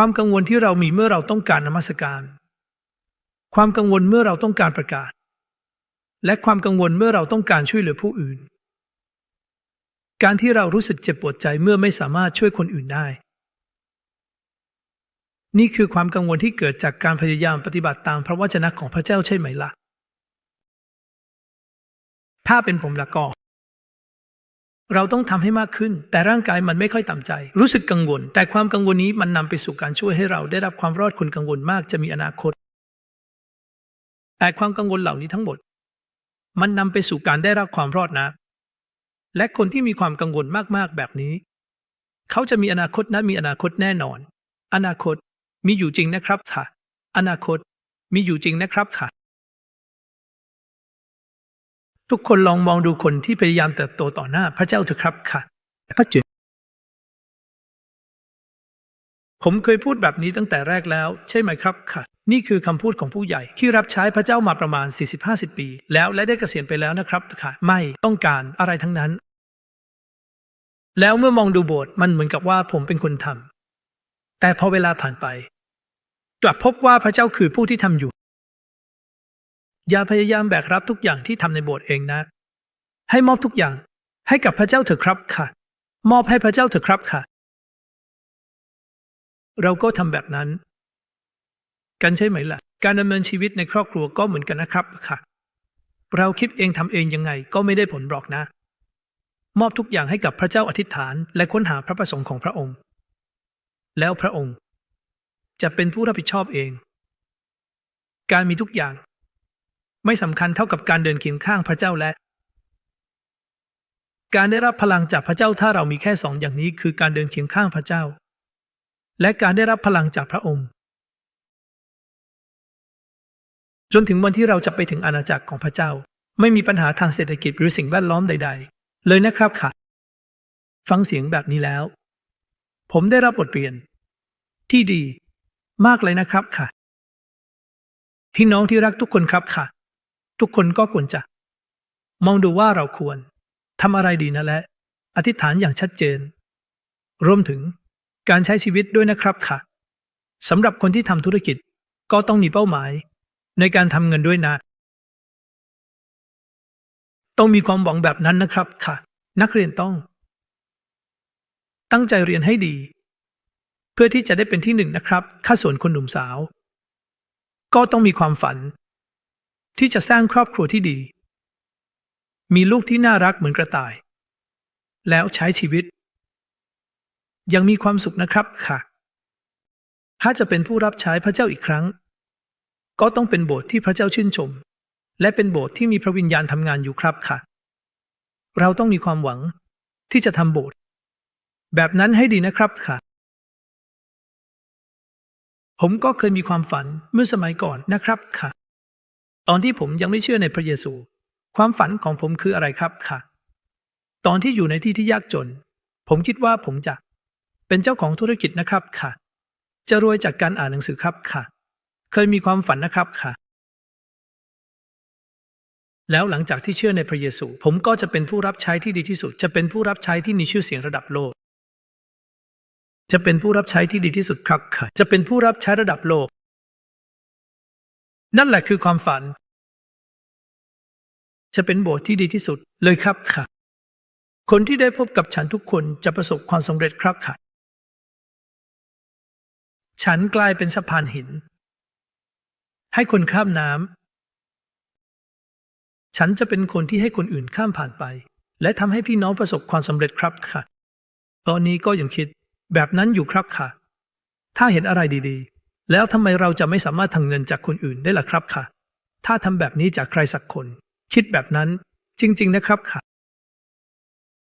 ความกังวลที่เรามีเมื่อเราต้องการนมัสการ ความกังวลเมื่อเราต้องการประกาศ และความกังวลเมื่อเราต้องการช่วยเหลือผู้อื่น การที่เรารู้สึกเจ็บปวดใจเมื่อไม่สามารถช่วยคนอื่นได้ นี่คือความกังวลที่เกิดจากการพยายามปฏิบัติตามพระวจนะของพระเจ้าใช่ไหมล่ะ ถ้าเป็นผมละก็ เราต้องทำให้มากขึ้น แต่ร่างกายมันไม่ค่อยตามใจ รู้สึกกังวล แต่ความกังวลนี้มันนำไปสู่การช่วยให้เราได้รับความรอดคนกังวลมากจะมีอนาคต แต่ความกังวลเหล่านี้ทั้งหมด มันนำไปสู่การได้รับความรอดนะ และคนที่มีความกังวลมากๆแบบนี้ เขาจะมีอนาคตนะมีอนาคตแน่นอน อนาคตมีอยู่จริงนะครับค่ะ อนาคตมีอยู่จริงนะครับค่ะ ทุกคนลองมองดูคนที่พยายามเติบโตต่อหน้าพระเจ้าเถอะครับค่ะพระเจ้าผมเคยพูดแบบนี้ตั้งแต่แรกแล้ว ใช่ไหมครับค่ะ นี่คือคำพูดของผู้ใหญ่ ที่รับใช้พระเจ้ามาประมาณ 40-50 ปี แล้วและได้เกษียณไปแล้วนะครับค่ะ ไม่ต้องการอะไรทั้งนั้น แล้วเมื่อมองดูโบสถ์มันเหมือนกับว่าผมเป็นคนทำแต่พอเวลาผ่านไป กลับพบว่าพระเจ้าคือผู้ที่ทำอยู่ อย่าพยายามแบกรับทุกอย่างที่ทำในโบสถ์เองนะ ให้มอบทุกอย่างให้กับพระเจ้าเถอะครับค่ะ มอบให้พระเจ้าเถอะครับค่ะ เราก็ทำแบบนั้น กันใช่ไหมล่ะ การดำเนินชีวิตในครอบครัวก็เหมือนกันนะครับค่ะ เราคิดเองทำเองยังไงก็ไม่ได้ผลหรอกนะ มอบทุกอย่างให้กับพระเจ้าอธิษฐาน และค้นหาพระประสงค์ของพระองค์ แล้วพระองค์จะเป็นผู้รับผิดชอบเอง การมีทุกอย่าง ไม่สำคัญเท่ากับการเดินเคียงข้างพระเจ้าและ การได้รับพลังจากพระเจ้าถ้าเรามีแค่สองอย่างนี้คือการเดินเคียงข้างพระเจ้า และการได้รับพลังจากพระองค์ จนถึงวันที่เราจะไปถึงอาณาจักรของพระเจ้า ไม่มีปัญหาทางเศรษฐกิจหรือสิ่งแวดล้อมใด ๆ เลยนะครับค่ะ ฟังเสียงแบบนี้แล้ว ผมได้รับบทเรียน ที่ดี มากเลยนะครับค่ะพี่น้องที่รักทุกคนครับค่ะ ทุกคนก็ควรจะ มองดูว่าเราควรทำอะไรดีนะและ อธิษฐานอย่างชัดเจน รวมถึงการใช้ชีวิตด้วยนะครับค่ะสำหรับคนที่ทำธุรกิจก็ต้องมีเป้าหมาย ในการทำเงินด้วยนะ ต้องมีความหวังแบบนั้นนะครับค่ะ นักเรียนต้อง ตั้งใจเรียนให้ดี เพื่อที่จะได้เป็นที่หนึ่งนะครับข้าส่วนคนหนุ่มสาว ก็ต้องมีความฝัน ที่จะสร้างครอบครัวที่ดี มีลูกที่น่ารักเหมือนกระต่าย แล้วใช้ชีวิต ยังมีความสุขนะครับค่ะถ้าจะเป็นผู้รับใช้พระเจ้าอีกครั้ง ก็ต้องเป็นโบสถ์ที่พระเจ้าชื่นชม และเป็นโบสถ์ที่มีพระวิญญาณทำงานอยู่ครับค่ะ เราต้องมีความหวังที่จะทำโบสถ์แบบนั้นให้ดีนะครับค่ะ ผมก็เคยมีความฝันเมื่อสมัยก่อนนะครับค่ะ ตอนที่ผมยังไม่เชื่อในพระเยซู ความฝันของผมคืออะไรครับค่ะ ตอนที่อยู่ในที่ที่ยากจน ผมคิดว่าผมจะเป็นเจ้าของธุรกิจนะครับค่ะ จะรวยจากการอ่านหนังสือครับค่ะ เคยมีความฝันนะครับค่ะ แล้วหลังจากที่เชื่อในพระเยซู ผมก็จะเป็นผู้รับใช้ที่ดีที่สุด จะเป็นผู้รับใช้ที่มีชื่อเสียงระดับโลก จะเป็นผู้รับใช้ที่ดีที่สุดครับค่ะ จะเป็นผู้รับใช้ระดับโลก นั่นแหละคือความฝัน จะเป็นโบสถ์ที่ดีที่สุดเลยครับค่ะ คนที่ได้พบกับฉันทุกคนจะประสบความสำเร็จครับค่ะ ฉันกลายเป็นสะพานหิน ให้คนข้ามน้ำฉันจะเป็นคนที่ให้คนอื่นข้ามผ่านไป และทำให้พี่น้องประสบความสำเร็จครับค่ะ ตอนนี้ก็ยังคิดแบบนั้นอยู่ครับค่ะ ถ้าเห็นอะไรดี ๆ แล้วทำไมเราจะไม่สามารถทำเงินจากคนอื่นได้ล่ะครับค่ะ ถ้าทำแบบนี้จากใครสักคน คิดแบบนั้นจริง ๆ นะครับค่ะ